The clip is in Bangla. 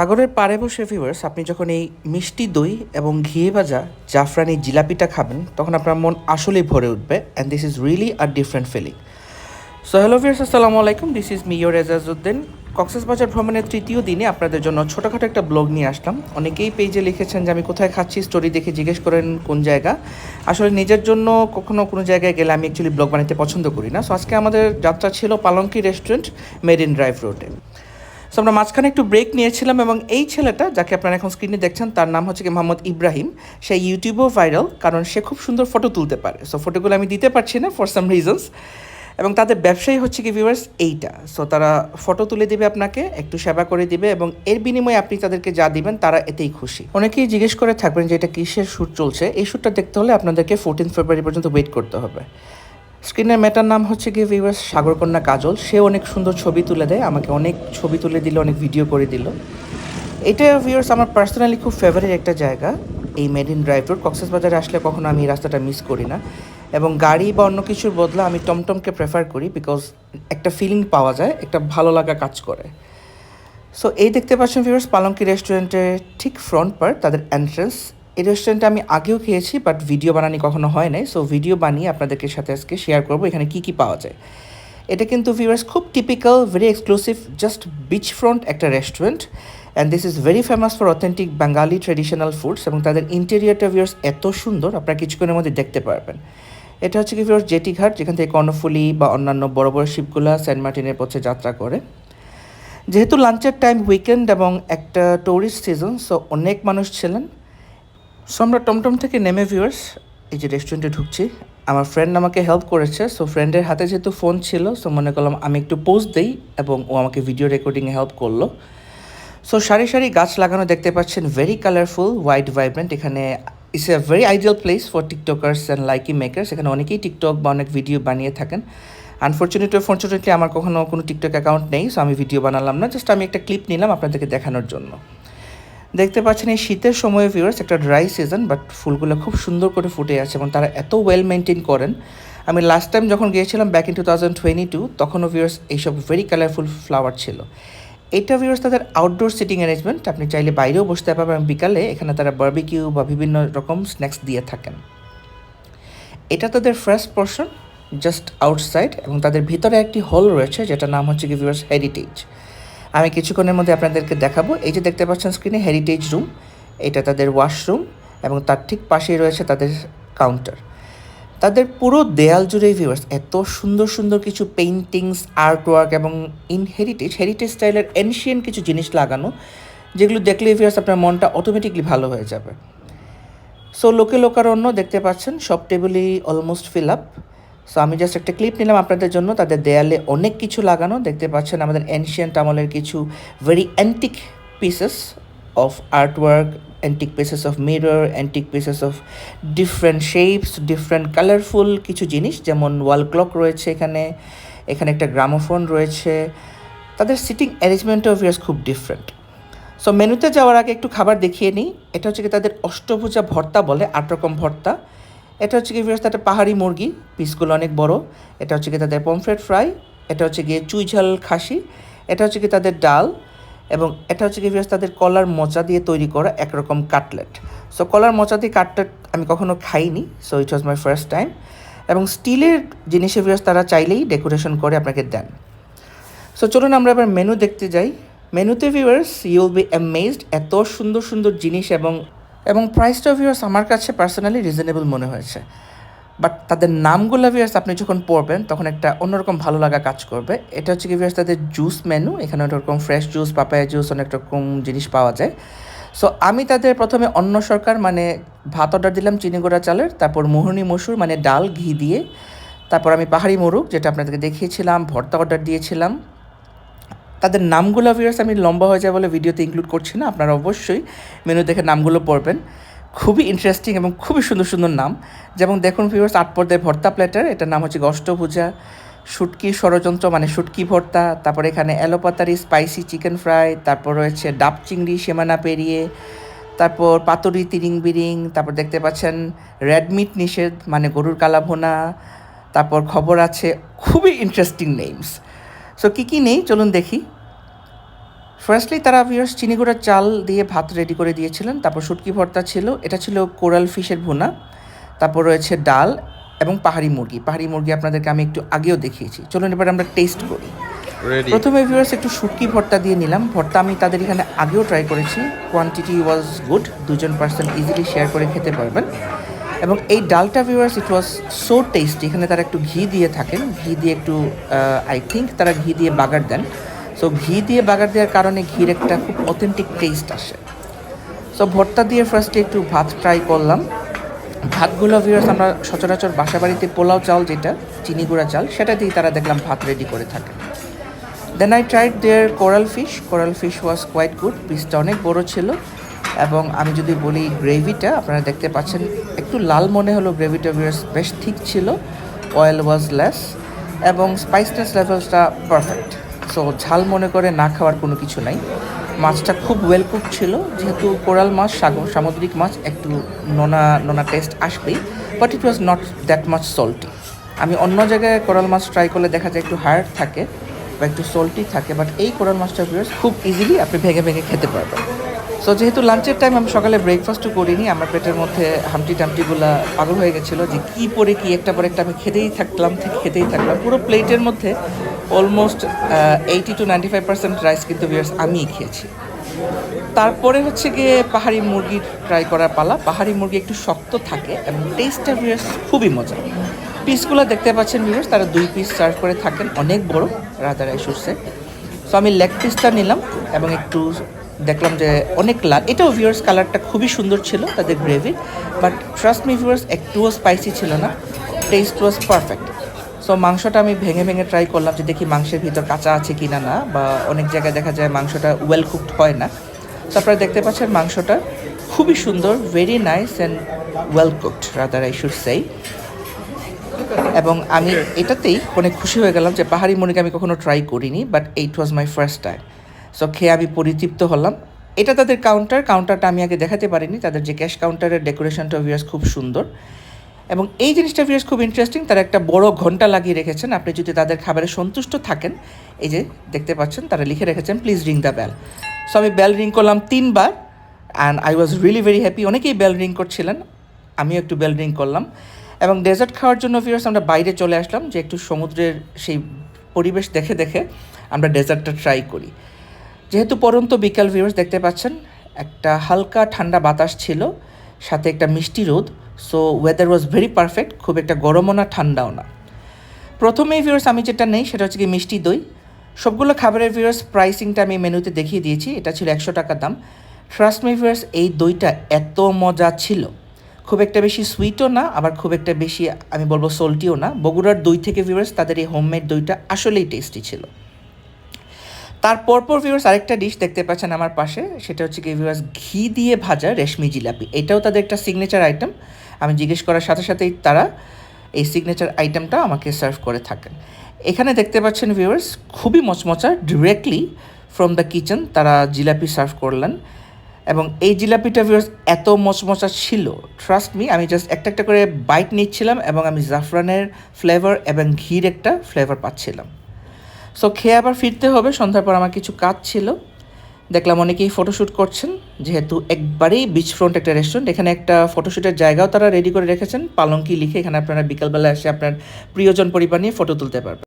সাগরের পাড়ে বসে ফিভার্স আপনি যখন এই মিষ্টি দই এবং ঘিয়ে ভাজা জাফরানি জিলাপিটা খাবেন, তখন আপনার মন আসলেই ভরে উঠবে and this is really a different feeling so hello viewers আসসালামু আলাইকুম। দিস ইজ মিওর এজাজউদ্দিন কক্সবাজার ভ্রমণের তৃতীয় দিনে আপনাদের জন্য ছোটোখাটো একটা ব্লগ নিয়ে আসলাম। অনেকেই পেজে লিখেছেন যে, আমি কোথায় খাচ্ছি? স্টোরি দেখে জিজ্ঞেস করেন, কোন জায়গা? আসলে নিজের জন্য কখনো কোনো জায়গায় গেলে আমি অ্যাকচুয়ালি ব্লগ বানাতে পছন্দ করি না। সো আজকে আমাদের যাত্রা ছিল Palanki restaurant marine drive রোডে সো আমরা মাঝখানে একটু ব্রেক নিয়েছিলাম এবং এই ছেলেটা, যাকে আপনারা এখন স্ক্রিনে দেখছেন, তার নাম হচ্ছে কি মোহাম্মদ ইব্রাহিম। সে ইউটিউবেও ভাইরাল কারণ সে খুব সুন্দর ফটো তুলতে পারে। সো ফটোগুলো আমি দিতে পারছি না ফর সাম রিজনস এবং তাদের ব্যবসায়ী হচ্ছে কি ভিউয়ার্স এইটা। সো তারা ফটো তুলে দিবে আপনাকে, একটু সেবা করে দিবে এবং এর বিনিময়ে আপনি তাদেরকে যা দিবেন, তারা এতেই খুশি। অনেকেই জিজ্ঞেস করে থাকবেন যে এটা কিসের শ্যুট চলছে? এই শ্যুটটা দেখতে হলে আপনাদেরকে ফোরটিন ফেব্রুয়ারি পর্যন্ত ওয়েট করতে হবে। স্ক্রিনের মেটার নাম হচ্ছে গিয়ে ভিউয়ার্স সাগরকন্যা কাজল। সে অনেক সুন্দর ছবি তুলে দেয়, আমাকে অনেক ছবি তুলে দিল, অনেক ভিডিও করে দিল। এটা ভিউয়ার্স আমার পার্সোনালি খুব ফেভারিট একটা জায়গা, এই marine drive road Cox's বাজারে আসলে কখনো আমি এই রাস্তাটা মিস করি না। এবং গাড়ি বা অন্য কিছুর বদলে আমি টমটমকে প্রেফার করি বিকজ একটা ফিলিং পাওয়া যায়, একটা ভালো লাগা কাজ করে। সো এই দেখতে পাচ্ছেন ভিউয়ার্স পালঙ্কি রেস্টুরেন্টের ঠিক ফ্রন্ট পার তাদের এন্ট্রেন্স এই রেস্টুরেন্টে আমি আগেও খেয়েছি বাট ভিডিও বানানি কখনো হয় নাই সো ভিডিও বানিয়ে আপনাদেরকে সাথে আজকে শেয়ার করব, এখানে কী কী পাওয়া যায়। এটা কিন্তু ভিউয়ার্স খুব typical very exclusive just beach front একটা restaurant and this is very famous for authentic Bengali traditional foods এবং তাদের ইন্টেরিয়ারটা ভিউয়ার্স এত সুন্দর, আপনারা কিছুক্ষণের মধ্যে দেখতে পারবেন। এটা হচ্ছে কি ভিউয়ার্স জেটি ঘাট, যেখান থেকে কর্ণফুলি বা অন্যান্য বড় বড় শিপগুলা সেন্ট মার্টিনের পথে যাত্রা করে। যেহেতু লাঞ্চের টাইম উইকেন্ড এবং একটা ট্যুরিস্ট সিজন সো অনেক মানুষ ছিলেন সো আমরা টমটম থেকে নেমে ভিউয়ার্স এই যে রেস্টুরেন্টে ঢুকছি। আমার ফ্রেন্ড আমাকে হেল্প করেছে। সো ফ্রেন্ডের হাতে যেহেতু ফোন ছিল সো মনে করলাম আমি একটু পোস্ট দিই এবং ও আমাকে ভিডিও রেকর্ডিংয়ে হেল্প করল। সো সারি সারি গাছ লাগানো দেখতে পাচ্ছেন। ভেরি কালারফুল হোয়াইট ভাইব্রেন্ট এখানে it's a very ideal place for TikTokers and Likee makers এখানে অনেকেই টিকটক বা অনেক ভিডিও বানিয়ে থাকেন। আনফর্চুনেটলি ফর্চুনেটলি আমার কখনো কোনো টিকটক অ্যাকাউন্ট নেই। সো আমি ভিডিও বানালাম না। জাস্ট আমি একটা ক্লিপ নিলাম আপনাদেরকে দেখানোর জন্য। দেখতে পাচ্ছেন এই শীতের সময় ভিউয়ার্স একটা ড্রাই সিজন বাট ফুলগুলো খুব সুন্দর করে ফুটে আছে এবং তারা এত ওয়েল মেনটেন করেন। আমি লাস্ট টাইম যখন গিয়েছিলাম back in two thousand twenty two তখনও ভিউয়ার্স এইসব ভেরি কালারফুল ফ্লাওয়ার ছিল। এটা ভিউয়ার্স তাদের আউটডোর সিটিং অ্যারেঞ্জমেন্ট আপনি চাইলে বাইরেও বসতে পারবেন বিকালে এখানে তারা বার্বিকিউ বা বিভিন্ন রকম স্ন্যাক্স দিয়ে থাকেন। এটা তাদের ফার্স্ট পোর্শন জাস্ট আউটসাইড এবং তাদের ভিতরে একটি হল রয়েছে, যেটার নাম হচ্ছে কি ভিউয়ার্স হেরিটেজ আমি কিছুক্ষণের মধ্যে আপনাদেরকে দেখাবো। এই যে দেখতে পাচ্ছেন স্ক্রিনে হেরিটেজ রুম এটা তাদের ওয়াশরুম এবং তার ঠিক পাশেই রয়েছে তাদের কাউন্টার তাদের পুরো দেয়াল জুড়েই ভিউয়ার্স এত সুন্দর সুন্দর কিছু পেইন্টিংস আর্ট ওয়ার্ক এবং ইন হেরিটেজ হেরিটেজ স্টাইলের এনশিয়েন্ট কিছু জিনিস লাগানো, যেগুলো দেখলে ভিউয়ার্স আপনার মনটা অটোমেটিকলি ভালো হয়ে যাবে। সো লোকে লোকারণ্য দেখতে পাচ্ছেন, সব টেবিলই অলমোস্ট ফিল আপ সো আমি জাস্ট একটা ক্লিপ নিলাম আপনাদের জন্য। তাদের দেয়ালে অনেক কিছু লাগানো। দেখতে পাচ্ছেন আমাদের এনশিয়েন্ট আমলের কিছু very antique pieces of art work antique pieces of mirror antique pieces of different shapes different colourful কিছু জিনিস। যেমন ওয়াল ক্লক রয়েছে এখানে এখানে একটা গ্রামোফোন রয়েছে। তাদের সিটিং অ্যারেঞ্জমেন্টও ভিয়ার্স খুব ডিফারেন্ট সো মেনুতে যাওয়ার আগে একটু খাবার দেখিয়ে নিই। এটা হচ্ছে কি তাদের অষ্টভুজা ভর্তা বলে, আট রকম ভর্তা। এটা হচ্ছে কি তাদের পাহাড়ি মুরগি পিসগুলো অনেক বড়। এটা হচ্ছে কি তাদের পমফ্রেট ফ্রাই এটা হচ্ছে গিয়ে চুই ঝাল খাসি, এটা হচ্ছে কি তাদের ডাল, এবং এটা হচ্ছে কি তাদের কলার মোচা দিয়ে তৈরি করা একরকম কাটলেট। সো কলার মোচা দিয়ে কাটলেট আমি কখনো খাইনি so it was my first time এবং স্টিলের জিনিসের ভিউয়ার্স তারা চাইলেই ডেকোরেশন করে আপনাকে দেন। সো চলুন আমরা এবার মেনু দেখতে যাই। মেনুতে ভিউয়ার্স ইউল বি অ্যামেজড এত সুন্দর সুন্দর জিনিস এবং এবং প্রাইসটা ভিউয়ার্স আমার কাছে পার্সোনালি রিজনেবল মনে হয়েছে। বাট তাদের নামগুলো ভিউয়ার্স আপনি যখন পড়বেন, তখন একটা অন্যরকম ভালো লাগা কাজ করবে। এটা হচ্ছে কি ভিউয়ার্স তাদের জুস মেনু এখানে অনেক রকম ফ্রেশ জুস পাপায়া জুস অনেক রকম জিনিস পাওয়া যায়। সো আমি তাদের প্রথমে অন্য সরকার মানে ভাত অর্ডার দিলাম চিনিগুড়া চালের, তারপর মোহনী মসুর মানে ডাল ঘি দিয়ে, তারপর আমি পাহাড়ি মোরগ, যেটা আপনাদেরকে দেখিয়েছিলাম, ভর্তা অর্ডার দিয়েছিলাম। তাদের নামগুলো ভিউয়ার্স আমি লম্বা হয়ে যায় বলে ভিডিওতে ইনক্লুড করছি না, আপনারা অবশ্যই মেনু দেখে নামগুলো পড়বেন। খুবই ইন্টারেস্টিং এবং খুবই সুন্দর সুন্দর নাম। যেমন দেখুন ভিউয়ার্স আট পর্দায় ভর্তা প্ল্যাটার এটার নাম হচ্ছে অষ্টভুজা। শুটকি ষড়যন্ত্র মানে শুটকি ভর্তা, তারপর এখানে অ্যালোপাতারি স্পাইসি চিকেন ফ্রাই তারপর রয়েছে ডাব চিংড়ি, সেমানা পেরিয়ে, তারপর পাতুরি তিরিং বিরিং তারপর দেখতে পাচ্ছেন রেডমিট নিষেধ মানে গরুর কালাভোনা, তারপর খবর আছে খুবই ইন্টারেস্টিং নেমস সো কী কী নেই? চলুন দেখি। ফার্স্টলি তারা ভিউয়ার্স চিনিগুড়ার চাল দিয়ে ভাত রেডি করে দিয়েছিলেন। তারপর শুটকি ভর্তা ছিল। এটা ছিল কোরাল ফিশের ভুনা। তারপর রয়েছে ডাল এবং পাহাড়ি মুরগি। পাহাড়ি মুরগি আপনাদেরকে আমি একটু আগেও দেখিয়েছি। চলুন এবার আমরা টেস্ট করি। প্রথমে ভিউয়ার্স একটু শুটকি ভর্তা দিয়ে নিলাম। ভর্তা আমি তাদের এখানে আগেও ট্রাই করেছি। কোয়ান্টিটি ওয়াজ গুড দুজন পার্সন ইজিলি শেয়ার করে খেতে পারবেন। এবং এই ডালটা viewers it was so tasty এখানে তারা একটু ঘি দিয়ে থাকেন। ঘি দিয়ে একটু আই থিঙ্ক তারা ঘি দিয়ে বাগার দেন। সো ঘি দিয়ে বাগার দেওয়ার কারণে ঘির একটা খুব অথেন্টিক টেস্ট আসে। সো ভর্তা দিয়ে ফার্স্টে একটু ভাত ট্রাই করলাম। ভাতগুলো ভিউয়ার্স আমরা সচরাচর বাসা বাড়িতে পোলাও চাল যেটা, চিনি গুঁড়া চাল, সেটা দিয়ে তারা দেখলাম ভাত রেডি করে থাকে। Then I tried their coral fish coral fish was quite good পিসটা অনেক বড় ছিল। এবং আমি যদি বলি গ্রেভিটা, আপনারা দেখতে পাচ্ছেন, একটু লাল মনে হলো গ্রেভিটা বেশ ঠিক ছিল। অয়েল ওয়াজ লেস এবং স্পাইসনেস লেভেলসটা পারফেক্ট সো ঝাল মনে করে না খাওয়ার কোনো কিছু নাই। মাছটা খুব ওয়েল কুক ছিল, যেহেতু কোরাল মাছ সাগর সামুদ্রিক মাছ, একটু নোনা নোনা টেস্ট আসবেই but it was not that much salty আমি অন্য জায়গায় কোরাল মাছ ট্রাই করলে দেখা যায় একটু হার্ড থাকে বা একটু সল্টি থাকে বাট এই কোরাল মাছটা খুব ইজিলি আপনি ভেঙে ভেঙে খেতে পারবেন। সো যেহেতু লাঞ্চের টাইম আমি সকালে ব্রেকফাস্টও করিনি, আমার পেটের মধ্যে হামটি টামটিগুলা পাগল হয়ে গেছিল যে কী পরে কি, একটা পরে একটা আমি খেতেই থাকলাম, ঠিক খেতেই থাকলাম। পুরো প্লেটের মধ্যে almost eighty to ninety five percent rice কিন্তু ভিউয়ার্স আমিই খেয়েছি। তারপরে হচ্ছে গিয়ে পাহাড়ি মুরগি ট্রাই করার পালা। পাহাড়ি মুরগি একটু শক্ত থাকে এবং টেস্টটা ভিউয়ার্স খুবই মজা। পিসগুলো দেখতে পাচ্ছেন ভিউয়ার্স তারা দুই পিস সার্ভ করে থাকেন, অনেক বড় রাদার আইসুরসে সো আমি লেগ পিসটা নিলাম এবং একটু দেখলাম যে অনেক লাল এটাও ভিউয়ার্স কালারটা খুবই সুন্দর ছিল, তাদের gravy but trust me viewers একটুও স্পাইসি ছিল না টেস্ট ওয়াজ পারফেক্ট সো মাংসটা আমি ভেঙে ভেঙে ট্রাই করলাম যে দেখি মাংসের ভিতর কাঁচা আছে কি না না বা অনেক জায়গায় দেখা যায় মাংসটা ওয়েল কুকড হয় না। সো আপনারা দেখতে পাচ্ছেন মাংসটা খুবই সুন্দর very nice and well cooked rather I should say এবং আমি এটাতেই অনেক খুশি হয়ে গেলাম যে পাহাড়ি মুরগি আমি কখনো ট্রাই করিনি but it was my first time so খেয়ে আমি পরিতৃপ্ত হলাম। এটা তাদের কাউন্টার কাউন্টারটা আমি আগে দেখাতে পারিনি। তাদের যে ক্যাশ কাউন্টারের ডেকোরেশনটা ভিউয়ার্স খুব সুন্দর। এবং এই জিনিসটা ভিউয়ার্স খুব ইন্টারেস্টিং তারা একটা বড় ঘণ্টা লাগিয়ে রেখেছেন। আপনি যদি তাদের খাবারে সন্তুষ্ট থাকেন, এই যে দেখতে পাচ্ছেন, তারা লিখে রেখেছেন please ring the bell so আমি বেল রিং করলাম তিনবার and I was really very happy অনেকেই বেল রিং করছিলেন, আমিও একটু বেল রিং করলাম। এবং ডেজার্ট খাওয়ার জন্য ভিউয়ার্স আমরা বাইরে চলে আসলাম যে একটু সমুদ্রের সেই পরিবেশ দেখে দেখে আমরা ডেজার্টটা ট্রাই করি। যেহেতু পরন্ত বিকাল ভিউয়ার্স দেখতে পাচ্ছেন, একটা হালকা ঠান্ডা বাতাস ছিল, সাথে একটা মিষ্টি রোদ so weather was very perfect খুব একটা গরমও না, ঠান্ডাও না। প্রথমেই ভিউয়ার্স আমি যেটা নেই, সেটা হচ্ছে কি মিষ্টি দই। সবগুলো খাবারের ভিউয়ার্স প্রাইসিংটা আমি মেনুতে দেখিয়ে দিয়েছি, এটা ছিল একশো টাকা দাম। ট্রাস্ট মি ভিউয়ার্স এই দইটা এত মজা ছিল। খুব একটা বেশি সুইটও না, আবার খুব একটা বেশি, আমি বলব সল্টিও না। বগুড়ার দই থেকে ভিউয়ার্স তাদের এই হোমমেড দইটা আসলেই টেস্টি ছিল। তার পরপর ভিউয়ার্স আরেকটা ডিশ দেখতে পাচ্ছেন আমার পাশে, সেটা হচ্ছে কি ভিউয়ার্স ঘি দিয়ে ভাজা রেশমি জিলাপি। এটাও তাদের একটা সিগনেচার আইটেম আমি জিজ্ঞেস করার সাথে সাথেই তারা এই সিগনেচার আইটেমটা আমাকে সার্ভ করে থাকেন। এখানে দেখতে পাচ্ছেন ভিউয়ার্স খুবই মচমচা ডিরেক্টলি ফ্রম দ্য কিচেন তারা জিলাপি সার্ভ করলেন। এবং এই জিলাপিটা ভিউয়ার্স এত মচমচা ছিল ট্রাস্ট মি আমি জাস্ট একটা একটা করে বাইট নিচ্ছিলাম এবং আমি জাফরানের ফ্লেভার এবং ঘির একটা ফ্লেভার পাচ্ছিলাম। সো খেয়ে আবার ফিরতে হবে। সন্ধ্যার পর আমার কিছু কাজ ছিল। দেখলাম অনেকেই ফটোশ্যুট করছেন। যেহেতু একবারেই বিচ ফ্রন্ট একটা রেস্টুরেন্ট এখানে একটা ফটোশ্যুটের জায়গাও তারা রেডি করে রেখেছেন। পালঙ্কি লিখে এখানে আপনারা বিকালবেলা এসে আপনার প্রিয়জন পরিবার নিয়ে ফটো তুলতে পারবেন।